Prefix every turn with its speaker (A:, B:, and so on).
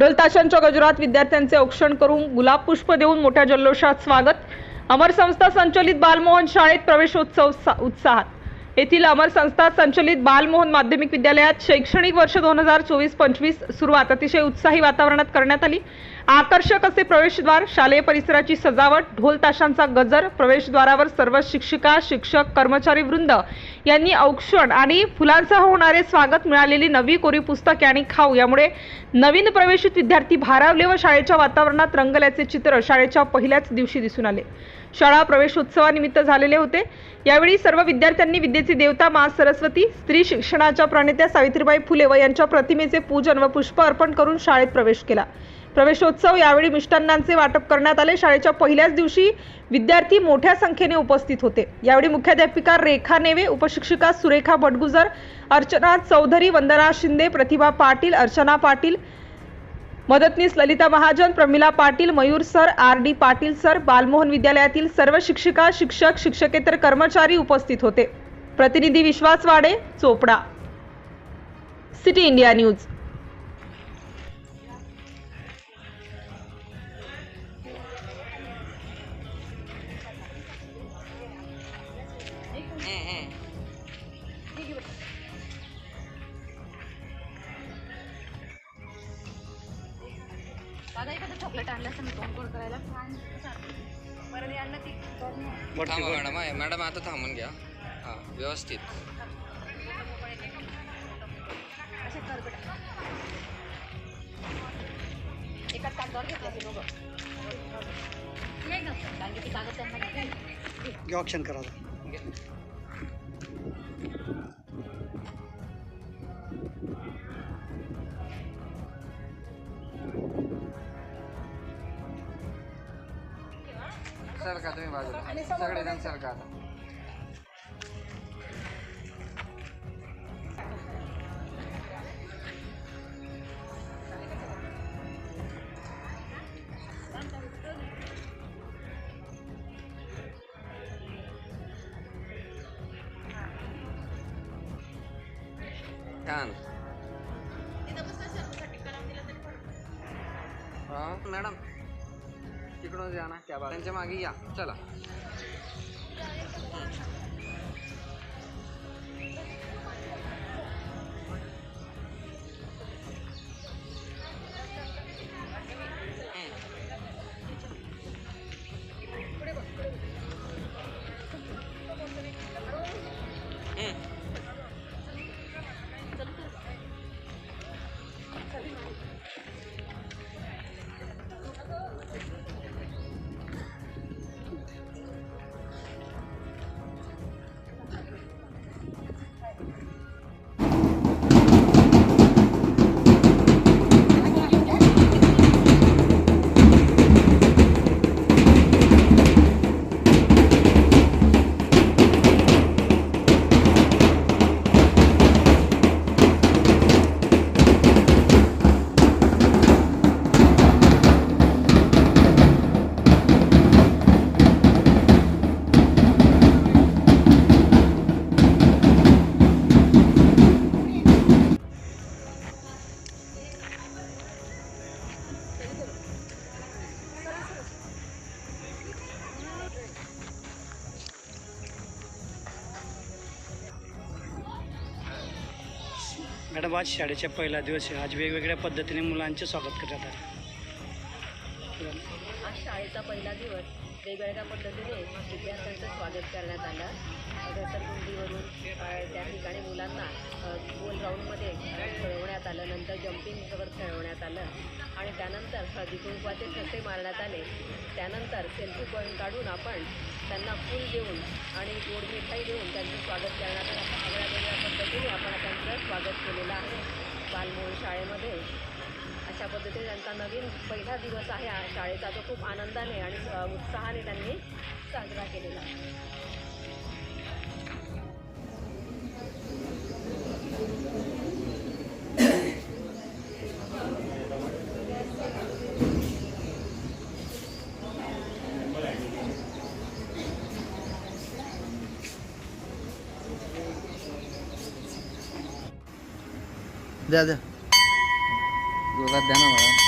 A: ढोलताशांच्या गजरात विद्यार्थ्यांचे औक्षण करून गुलाब पुष्प देऊन मोठ्या जल्लोषात स्वागत. अमर संस्था संचलित बालमोहन शाळेत प्रवेशोत्सव उत्साहात. येथील अमर संस्था संचलित बालमोहन माध्यमिक विद्यालयात शैक्षणिक वर्ष दोन हजार चोवीस पंचवीस सुरुवात. अतिशय उत्साही वातावरणात करण्यात आली. आकर्षक असे प्रवेशद्वार शालेय परिसराची सजावट ढोल ताशांचा गजर प्रवेशद्वारावर सर्व शिक्षिका शिक्षक कर्मचारी वृंद यांनी औक्षण आणि फुलांसह होणारे स्वागत मिळालेली नवी कोरी पुस्तके आणि खाऊ. यामुळे नवीन प्रवेशित विद्यार्थी भारावले व शाळेच्या वातावरणात रंगल्याचे चित्र शाळेच्या पहिल्याच दिवशी दिसून आले. शाळा प्रवेशोत्सवानिमित्त झालेले होते. यावेळी सर्व विद्यार्थ्यांनी विद्येची देवता मा. सरस्वती स्त्री शिक्षणाच्या प्रणेत्या सावित्रीबाई फुले व यांच्या प्रतिमेचे पूजन व पुष्प अर्पण करून शाळेत प्रवेश केला. प्रवेशोत्सव यावेळी मिष्टान्नांचे वाटप करण्यात आले. शाळेच्या पहिल्याच दिवशी विद्यार्थी मोठ्या संख्येने उपस्थित होते. यावेळी मुख्याध्यापिका रेखा नेवे उपशिक्षिका सुरेखा भटगुजर अर्चना चौधरी वंदना शिंदे प्रतिभा पाटील अर्चना पाटील मदतनीस Lalita Mahajan Pramila Patil Mayur sir R D Patil sir Balmohan विद्यालयातील सर्व शिक्षिका शिक्षक शिक्षकेतर कर्मचारी उपस्थित होते. प्रतिनिधी Vishwas Wade Chopda. City India
B: News. एखादं चॉकलेट आणलं असं मी फोन करायला. परत यांना ती
C: थांबा मॅडम आहे मॅडम आता थांबून घ्या. हां व्यवस्थित.
B: असे कर बेटा. एकाच कागदावर घेतलं ते दोघं. नाही कारण की ती कागद त्यांना.
D: घे ऑप्शन करा आता.
C: सर का तुम्ही बाजूला. सगळेजण सर का आता. छान. हा, मॅडम. तिकडून या ना त्या त्यांच्या मागे या. चला.
D: मॅडम आज शाळेच्या पहिला दिवस आहे. आज वेगवेगळ्या पद्धतीने मुलांचे स्वागत करण्यात आले.
E: आज शाळेचा पहिला दिवस. वेगवेगळ्या पद्धतीने विद्यार्थ्यांचं स्वागत करण्यात आलं. घसरगुंडीवरून त्या ठिकाणी मुलांना गोल राऊंडमध्ये खेळवण्यात आलं नंतर जम्पिंगवर खेळवण्यात आलं आणि त्यानंतर हळदी ठसे मारण्यात आले. त्यानंतर सेल्फी पॉईंट काढून आपण त्यांना फूल देऊन आणि गोड मिठाई देऊन त्यांचं स्वागत करण्यात आलं. वेगळ्या वेगळ्या पद्धतीने आपण त्यांचं स्वागत केलेलं आहे. बालमोहन शाळेमध्ये अशा पद्धतीने त्यांचा नवीन पहिला दिवस आहे. शाळेचा तो खूप आनंदाने आणि उत्साहाने त्यांनी साजरा केलेला आहे.
C: द्या द्या जोरात द्या ना मॅडम